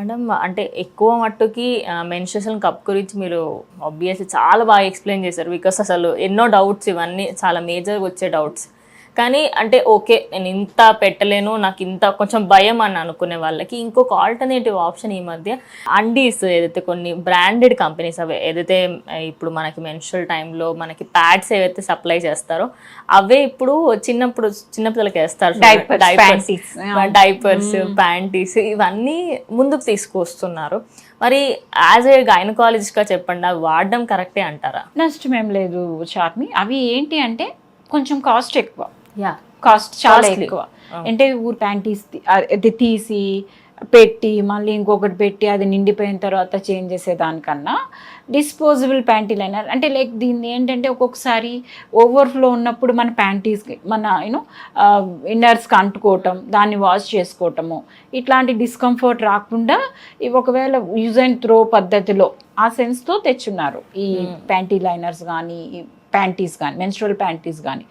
Madam అంటే ఎక్కువ మట్టుకి మెన్స్ట్రేషన్ కప్ గురించి మీరు ఆబ్వియస్లీ చాలా బాగా ఎక్స్ప్లెయిన్ చేశారు. బికాస్ అసలు ఎన్నో డౌట్స్ ఇవన్నీ చాలా మేజర్గా వచ్చే డౌట్స్ కానీ అంటే ఓకే నేను ఇంత పెట్టలేను నాకు ఇంత కొంచెం భయం అని అనుకునే వాళ్ళకి ఇంకొక ఆల్టర్నేటివ్ ఆప్షన్ ఈ మధ్య అండీస్ ఏదైతే కొన్ని బ్రాండెడ్ కంపెనీస్ అవి ఏదైతే ఇప్పుడు మనకి మెన్స్ట్రల్ టైంలో మనకి ప్యాడ్స్ ఏవైతే సప్లై చేస్తారో అవే ఇప్పుడు చిన్నప్పుడు చిన్నపిల్లలకి వేస్తారు. డైపర్స్ ప్యాంటీస్ ఇవన్నీ ముందుకు తీసుకొస్తున్నారు మరి యాజ్ ఏ గైనకాలజిస్ట్గా చెప్పండి అవి వాడడం కరెక్టే అంటారా? నష్టం ఏం లేదు చార్మి. అవి ఏంటి అంటే కొంచెం కాస్ట్ ఎక్కువ. యా కాస్ట్ చాలా. ఎక్కువ. అంటే ఊరు ప్యాంటీస్ అది తీసి పెట్టి మళ్ళీ ఇంకొకటి పెట్టి అది నిండిపోయిన తర్వాత చేంజ్ చేసేదానికన్నా డిస్పోజబుల్ ప్యాంటీలు అయినా అంటే లైక్ దీన్ని ఏంటంటే ఒక్కొక్కసారి ఓవర్ఫ్లో ఉన్నప్పుడు మన ప్యాంటీస్కి మన యూనో ఇన్నర్స్కి అంటుకోవటం దాన్ని వాష్ చేసుకోవటము ఇట్లాంటి డిస్కంఫర్ట్ రాకుండా ఒకవేళ యూజ్ అండ్ త్రో పద్ధతిలో ఆ సెన్స్తో తెచ్చున్నారు. ఈ ప్యాంటీ లైనర్స్ కానీ ప్యాంటీస్ కానీ మెన్స్ట్రల్ ప్యాంటీస్ కానీ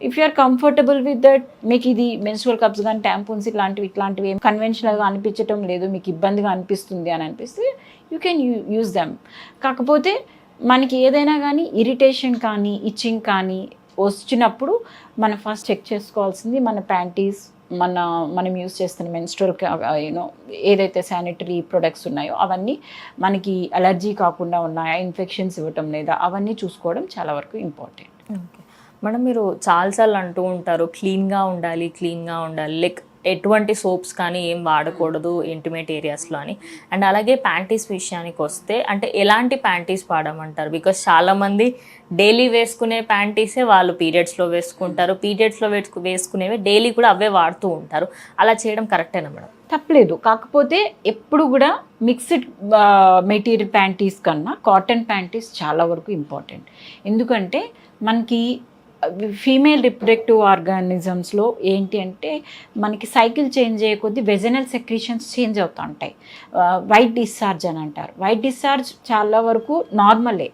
if you are comfortable with that మీకు ఇది మెన్స్ట్రల్ కప్స్ కానీ ట్యాంపూన్స్ ఇట్లాంటివి ఇట్లాంటివి ఏం కన్వెన్షనల్గా అనిపించటం లేదు మీకు ఇబ్బందిగా అనిపిస్తుంది అని అనిపిస్తే యూ కెన్ యూజ్ దెమ్ కాకపోతే మనకి ఏదైనా కానీ ఇరిటేషన్ కానీ ఇచ్చింగ్ కానీ వచ్చినప్పుడు మనం ఫస్ట్ చెక్ చేసుకోవాల్సింది మన ప్యాంటీస్ మన మనం యూస్ చేస్తున్న మెన్స్ట్రల్ యూనో ఏదైతే శానిటరీ ప్రొడక్ట్స్ ఉన్నాయో అవన్నీ మనకి అలర్జీ కాకుండా ఉన్నాయా ఇన్ఫెక్షన్స్ ఇవ్వటం లేదా అవన్నీ చూసుకోవడం చాలా వరకు ఇంపార్టెంట్ ఓకే మేడం మీరు చాలాసార్లు అంటూ ఉంటారు క్లీన్గా ఉండాలి క్లీన్గా ఉండాలి. లైక్ ఎటువంటి సోప్స్ కానీ ఏం వాడకూడదు ఇంటిమేట్ ఏరియాస్లో అని. అండ్ అలాగే ప్యాంటీస్ విషయానికి వస్తే అంటే ఎలాంటి ప్యాంటీస్ వాడమంటారు బికాస్ చాలామంది డైలీ వేసుకునే ప్యాంటీసే వాళ్ళు పీరియడ్స్లో వేసుకుంటారు. పీరియడ్స్లో వేసుకు వేసుకునేవి డైలీ కూడా అవే వాడుతూ ఉంటారు. అలా చేయడం కరెక్టేనా మేడం? తప్పలేదు. కాకపోతే ఎప్పుడు కూడా మిక్స్డ్ మెటీరియల్ ప్యాంటీస్ కన్నా కాటన్ ప్యాంటీస్ చాలా వరకు ఇంపార్టెంట్. ఎందుకంటే మనకి ఫీమేల్ రిప్రొడక్టివ్ ఆర్గానిజమ్స్లో ఏంటి అంటే మనకి సైకిల్ చేంజ్ అయ్యే కొద్దీ వెజనల్ సెక్రీషన్స్ చేంజ్ అవుతూ ఉంటాయి వైట్ డిశ్చార్జ్ అని అంటారు. వైట్ డిశ్చార్జ్ చాలా వరకు నార్మలే.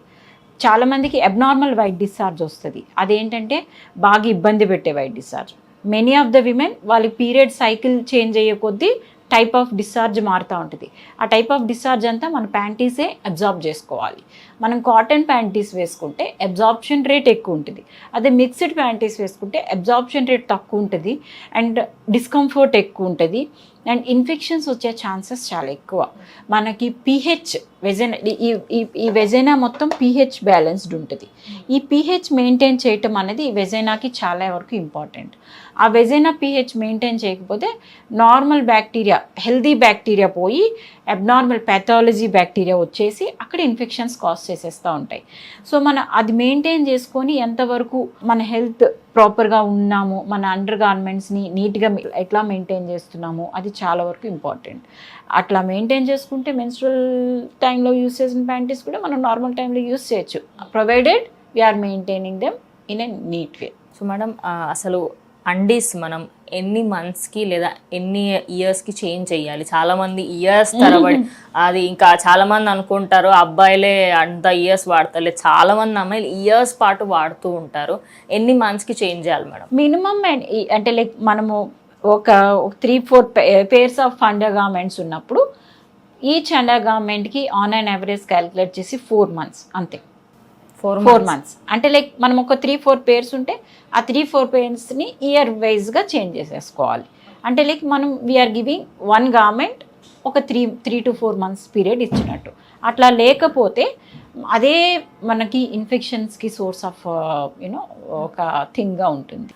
చాలామందికి అబ్నార్మల్ వైట్ డిశ్చార్జ్ వస్తుంది. అదేంటంటే బాగా ఇబ్బంది పెట్టే white discharge. Many of the women వాళ్ళ పీరియడ్ సైకిల్ చేంజ్ అయ్యే కొద్దీ టైప్ ఆఫ్ డిశ్చార్జ్ మారుతూ ఉంటుంది. ఆ టైప్ ఆఫ్ డిశ్చార్జ్ అంతా మన ప్యాంటీసే అబ్జార్బ్ చేసుకోవాలి. మనం కాటన్ ప్యాంటీస్ వేసుకుంటే అబ్జార్ప్షన్ రేట్ ఎక్కువ ఉంటుంది. అదే మిక్స్డ్ ప్యాంటీస్ వేసుకుంటే అబ్జార్ప్షన్ రేట్ తక్కువ ఉంటుంది. అండ్ డిస్కంఫర్ట్ ఎక్కువ ఉంటుంది. అండ్ ఇన్ఫెక్షన్స్ వచ్చే ఛాన్సెస్ చాలా ఎక్కువ. మనకి పీహెచ్ వెజెన ఈ ఈ- వెజైనా మొత్తం పీహెచ్ బ్యాలెన్స్డ్ ఉంటుంది. ఈ పీహెచ్ మెయింటైన్ చేయటం అనేది వెజైనాకి చాలా వరకు ఇంపార్టెంట్ ఆ వెజైనా పీహెచ్ మెయింటైన్ చేయకపోతే నార్మల్ బ్యాక్టీరియా హెల్దీ బ్యాక్టీరియా పోయి అబ్నార్మల్ ప్యాథాలజీ బ్యాక్టీరియా వచ్చేసి అక్కడ ఇన్ఫెక్షన్స్ కాస్ చేసేస్తూ ఉంటాయి. సో మన అది మెయింటైన్ చేసుకొని ఎంతవరకు మన హెల్త్ ప్రాపర్గా ఉన్నాము మన అండర్ గార్మెంట్స్ని నీట్గా ఎట్లా మెయింటైన్ చేస్తున్నాము అది చాలా వరకు ఇంపార్టెంట్. అట్లా మెయింటైన్ చేసుకుంటే మెన్స్ట్రల్ టైంలో యూస్ చేసిన ప్యాంటీస్ కూడా మనం నార్మల్ టైంలో యూస్ చేయొచ్చు. Provided we are maintaining them in a neat way. So madam అసలు అండీస్ మనం ఎన్ని మంత్స్కి లేదా ఎన్ని ఇయర్స్కి చేంజ్ చేయాలి? చాలామంది ఇయర్స్ తరబడి అది ఇంకా చాలామంది అనుకుంటారు అబ్బాయిలే అంత ఇయర్స్ వాడతారు లేదు చాలామంది అమ్మాయిలు ఇయర్స్ పాటు వాడుతూ ఉంటారు. ఎన్ని మంత్స్కి చేంజ్ చేయాలి మేడం? మినిమం అంటే లైక్ మనము ఒక three four pairs of undergarments ఉన్నప్పుడు ఈచ్ అండర్గార్మెంట్కి ఆన్ అండ్ యావరేజ్ క్యాలిక్యులేట్ చేసి ఫోర్ మంత్స్ అంతే. ఫోర్ ఫోర్ మంత్స్ అంటే లైక్ మనం ఒక త్రీ ఫోర్ పేర్స్ ఉంటే ఆ త్రీ ఫోర్ పేర్స్ని ఇయర్ వైజ్గా చేంజ్ చేసేసుకోవాలి. అంటే లైక్ మనం we are giving one garment ఒక three three to four months period ఇచ్చినట్టు. అట్లా లేకపోతే అదే మనకి ఇన్ఫెక్షన్స్కి సోర్స్ ఆఫ్ యూనో ఒక థింగ్గా ఉంటుంది.